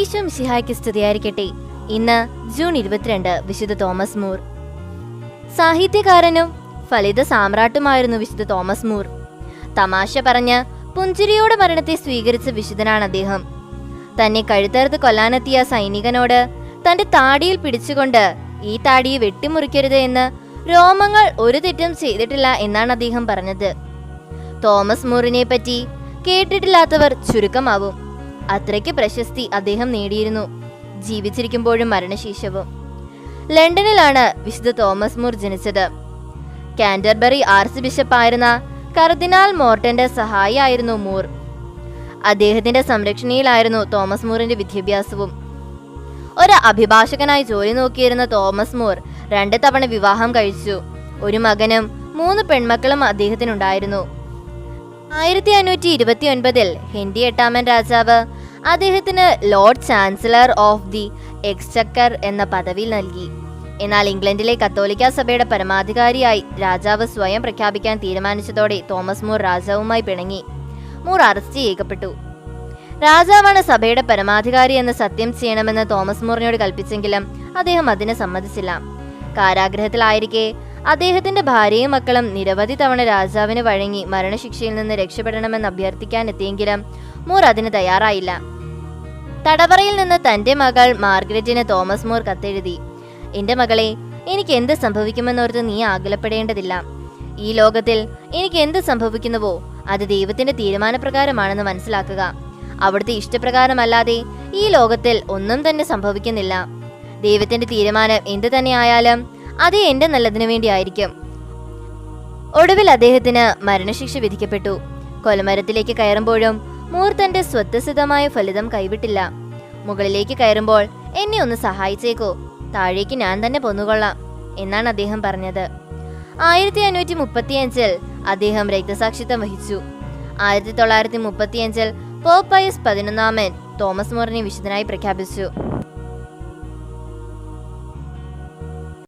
ഈശോ മിശിഹായ്ക്ക് സ്തുതിയായിരിക്കട്ടെ. ഇന്ന് ജൂൺ ഇരുപത്തിരണ്ട് വിശുദ്ധ തോമസ് മൂർ. സാഹിത്യകാരനും ഫലിത സാമ്രാട്ടുമായിരുന്നു വിശുദ്ധ തോമസ് മൂർ. തമാശ പറഞ്ഞ് പുഞ്ചിരിയോടെ മരണത്തെ സ്വീകരിച്ച വിശുദ്ധനാണ് അദ്ദേഹം. തന്നെ കഴുത്തറുത്ത് കൊല്ലാനെത്തിയ സൈനികനോട് തന്റെ താടിയിൽ പിടിച്ചുകൊണ്ട് ഈ താടിയെ വെട്ടിമുറിക്കരുത് എന്ന് രോമങ്ങൾ ഒരു തെറ്റും ചെയ്തിട്ടില്ല എന്നാണ് അദ്ദേഹം പറഞ്ഞത്. തോമസ് മൂറിനെ പറ്റി കേട്ടിട്ടില്ലാത്തവർ ചുരുക്കമാവും. അത്രയ്ക്ക് പ്രശസ്തി അദ്ദേഹം നേടിയിരുന്നു. ജീവിച്ചിരിക്കുമ്പോഴും മരണശേഷവും. ലണ്ടനിലാണ് വിശുദ്ധ തോമസ് മൂർ ജനിച്ചത്. കാൻഡർബറി ആർച്ച് ബിഷപ്പായിരുന്ന കർദിനാൾ മോർട്ടന്റെ സഹായിയായിരുന്നു മൂർ. അദ്ദേഹത്തിന്റെ സംരക്ഷണയിലായിരുന്നു തോമസ് മൂറിന്റെ വിദ്യാഭ്യാസവും. ഒരു അഭിഭാഷകനായി ജോലി നോക്കിയിരുന്ന തോമസ് മൂർ രണ്ട് തവണ വിവാഹം കഴിച്ചു. ഒരു മകനും മൂന്ന് പെൺമക്കളും അദ്ദേഹത്തിനുണ്ടായിരുന്നു. ആയിരത്തി അഞ്ഞൂറ്റി ഇരുപത്തി ഒൻപതിൽ ഹെൻറി എട്ടാമൻ രാജാവ്. അദ്ദേഹത്തിന് Lord Chancellor of the Exchequer എന്ന പദവി നൽകി. എന്നാൽ ഇംഗ്ലണ്ടിലെ കത്തോലിക്ക സഭയുടെ പരമാധികാരിയായി രാജാവ് സ്വയം പ്രഖ്യാപിക്കാൻ തീരുമാനിച്ചതോടെ തോമസ് മൂർ രാജാവുമായി പിണങ്ങി. മൂർ അറസ്റ്റ് ചെയ്യപ്പെട്ടു. രാജാവാണ് സഭയുടെ പരമാധികാരി എന്ന് സത്യം ചെയ്യണമെന്ന് തോമസ് മൂറിനോട് കൽപ്പിച്ചെങ്കിലും അദ്ദേഹം അതിന് സമ്മതിച്ചില്ല. കാരാഗ്രഹത്തിലായിരിക്കെ അദ്ദേഹത്തിന്റെ ഭാര്യയും മക്കളും നിരവധി തവണ രാജാവിന് വഴങ്ങി മരണശിക്ഷയിൽ നിന്ന് രക്ഷപ്പെടണമെന്ന് അഭ്യർത്ഥിക്കാൻ എത്തിയെങ്കിലും മൂർ അതിന് തയ്യാറായില്ല. തടവറയിൽ നിന്ന് തന്റെ മകൾ മാർഗരറ്റിന് തോമസ് മൂർ കത്തെഴുതി എന്റെ മകളെ എനിക്ക് എന്ത് സംഭവിക്കുമെന്നോർത്ത് നീ ആകുലപ്പെടേണ്ടതില്ല. ഈ ലോകത്തിൽ എനിക്ക് എന്ത് സംഭവിക്കുന്നുവോ അത് ദൈവത്തിന്റെ തീരുമാനപ്രകാരമാണെന്ന് മനസ്സിലാക്കുക. അവിടുത്തെ ഇഷ്ടപ്രകാരമല്ലാതെ ഈ ലോകത്തിൽ ഒന്നും തന്നെ സംഭവിക്കുന്നില്ല. ദൈവത്തിന്റെ തീരുമാനം എന്ത് തന്നെ ആയാലും അത് എന്റെ നല്ലതിനു വേണ്ടിയായിരിക്കും. ഒടുവിൽ അദ്ദേഹത്തിന് മരണശിക്ഷ വിധിക്കപ്പെട്ടു. കൊലമരത്തിലേക്ക് കയറുമ്പോഴും മൂർ തന്റെ സ്വത്വസിദ്ധമായ ഫലിതം കൈവിട്ടില്ല. മുകളിലേക്ക് കയറുമ്പോൾ എന്നെ ഒന്ന് സഹായിച്ചേക്കോ. താഴേക്ക് ഞാൻ തന്നെ പൊന്നുകൊള്ളാം എന്നാണ് അദ്ദേഹം പറഞ്ഞത്. ആയിരത്തി അഞ്ഞൂറ്റി മുപ്പത്തിയഞ്ചിൽ അദ്ദേഹം രക്തസാക്ഷിത്വം വഹിച്ചു. ആയിരത്തി തൊള്ളായിരത്തി മുപ്പത്തിയഞ്ചിൽ പോപ്പയസ് പതിനൊന്നാമൻ തോമസ് മോറിനെ വിശുദ്ധനായി പ്രഖ്യാപിച്ചു.